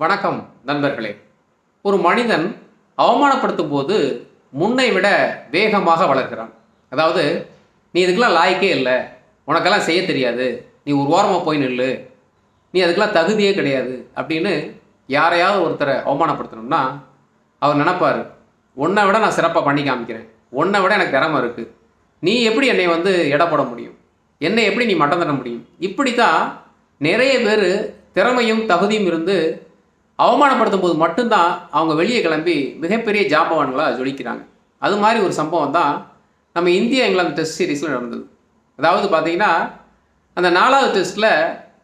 வணக்கம் நண்பர்களே. ஒரு மனிதன் அவமானப்படுத்தும் போது முன்னை விட வேகமாக வளர்கிறான். அதாவது நீ இதுக்கெல்லாம் லாய்க்கே இல்லை. உனக்கெல்லாம் செய்ய தெரியாது. நீ ஒரு ஓரமாக போய் நில்லு. நீ அதுக்கெல்லாம் தகுதியே கிடையாது. அப்படின்னு யாரையாவது ஒருத்தரை அவமானப்படுத்தணும்னா அவர் நினைப்பார் உன்னை விட நான் சிறப்பாக பண்ணி காமிக்கிறேன். உன்னை விட எனக்கு திறமை இருக்குது நீ எப்படி என்னை வந்து இடப்பட முடியும்? என்னை எப்படி நீ மட்டம் தர முடியும்? இப்படி தான் நிறைய பேர் திறமையும் தகுதியும் இருந்து அவமானப்படுத்தும் போது மட்டும்தான் அவங்க வெளியே கிளம்பி மிகப்பெரிய ஜாம்பவான்களாக ஜொலிக்கிறாங்க. அது மாதிரி ஒரு சம்பவம் தான் நம்ம இந்தியா இங்கிலாந்து டெஸ்ட் சீரீஸில் நடந்தது. அதாவது பார்த்தீங்கன்னா அந்த நாலாவது டெஸ்ட்டில்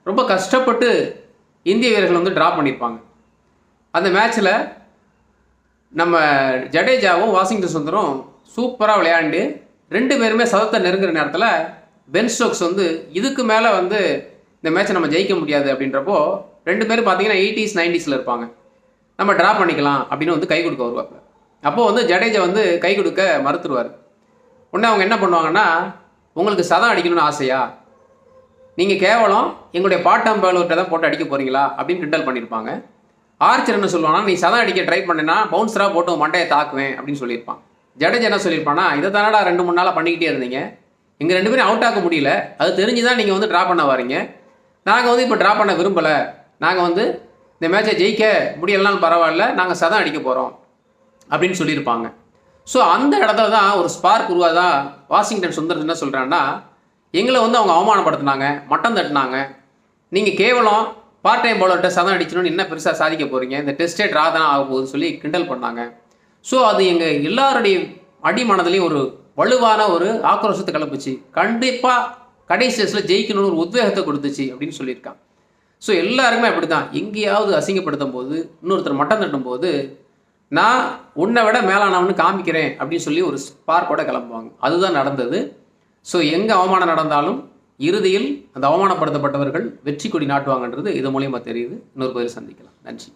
ரொம்ப கஷ்டப்பட்டு இந்திய வீரர்கள் வந்து ட்ரா பண்ணியிருப்பாங்க. அந்த மேட்ச்சில் நம்ம ஜடேஜாவும் வாஷிங்டன் சுந்தரும் சூப்பராக விளையாண்டு ரெண்டு பேருமே சதத்தை நெருங்குற நேரத்தில் பென் ஸ்டோக்ஸ் வந்து இதுக்கு மேலே வந்து இந்த மேட்ச்சை நம்ம ஜெயிக்க முடியாது அப்படின்றப்போ ரெண்டு பேரும் பார்த்தீங்கன்னா எயிட்டிஸ் நைன்டிஸில் இருப்பாங்க. நம்ம ட்ரா பண்ணிக்கலாம் அப்படின்னு வந்து கை கொடுக்க வருவாங்க அப்போது வந்து ஜடேஜா வந்து கை கொடுக்க மறுத்துருவார். உடனே அவங்க என்ன பண்ணுவாங்கன்னா உங்களுக்கு சதம் அடிக்கணும்னு ஆசையா? நீங்கள் கேவலம் எங்களுடைய பாட்டம் பேலூர்கிட்ட தான் போட்டு அடிக்க போகிறீங்களா அப்படின்னு கிண்டல் பண்ணியிருப்பாங்க ஆர்ச்சர் என்ன சொல்லுவாங்கன்னா நீ சதம் அடிக்க ட்ரை பண்ணேன்னா பவுன்சராக போட்டு மண்டையை தாக்குவேன் அப்படின்னு சொல்லியிருப்பான். ஜடேஜா என்ன சொல்லியிருப்பானா இதை தானடா ரெண்டு மூணு நாளாக பண்ணிக்கிட்டே இருந்தீங்க. எங்கள் ரெண்டு பேரும் அவுட் ஆக்க முடியல. அது தெரிஞ்சு தான் நீங்கள் வந்து ட்ரா பண்ண வரீங்க. நாங்கள் வந்து இப்போ ட்ரா பண்ண விரும்பலை. நாங்கள் வந்து இந்த மேட்சை ஜெயிக்க முடியலனாலும் பரவாயில்ல நாங்கள் சதம் அடிக்க போகிறோம் அப்படின்னு சொல்லியிருப்பாங்க. ஸோ அந்த இடத்துல தான் ஒரு ஸ்பார்க் உருவாதா வாஷிங்டன் சுந்தர் என்ன சொல்கிறான்னா எங்களை வந்து அவங்க அவமானப்படுத்தினாங்க மட்டம் தட்டினாங்க. நீங்கள் கேவலம் பார்ட் டைம் பவுலர்கிட்ட சதம் அடிச்சணும்னு என்ன பெருசாக சாதிக்க போகிறீங்க இந்த டெஸ்டே ட்ரா தான் ஆக போகுதுன்னு சொல்லி கிண்டல் பண்ணாங்க. ஸோ அது எங்கள் எல்லாருடைய அடிமனதுலேயும் ஒரு வலுவான ஒரு ஆக்ரோஷத்தை கிளப்புச்சு. கண்டிப்பாக கடைசி டெஸ்ட்டில் ஜெயிக்கணும்னு ஒரு உத்வேகத்தை கொடுத்துச்சு அப்படின்னு சொல்லியிருக்கான் ஸோ எல்லாருமே அப்படி தான் எங்கேயாவது அசிங்கப்படுத்தும் போது இன்னொருத்தர் மட்டம் தட்டும் போது நான் உன்னை விட மேலானவனு காமிக்கிறேன் அப்படின்னு சொல்லி ஒரு ஸ்பார்க்கோட கிளம்புவாங்க. அதுதான் நடந்தது. ஸோ எங்கே அவமானம் நடந்தாலும் இறுதியில் அந்த அவமானப்படுத்தப்பட்டவர்கள் வெற்றி கொடி நாட்டுவாங்கன்றது இது மூலியமாக தெரியுது. இன்னொரு பதில் சந்திக்கலாம். நன்றி.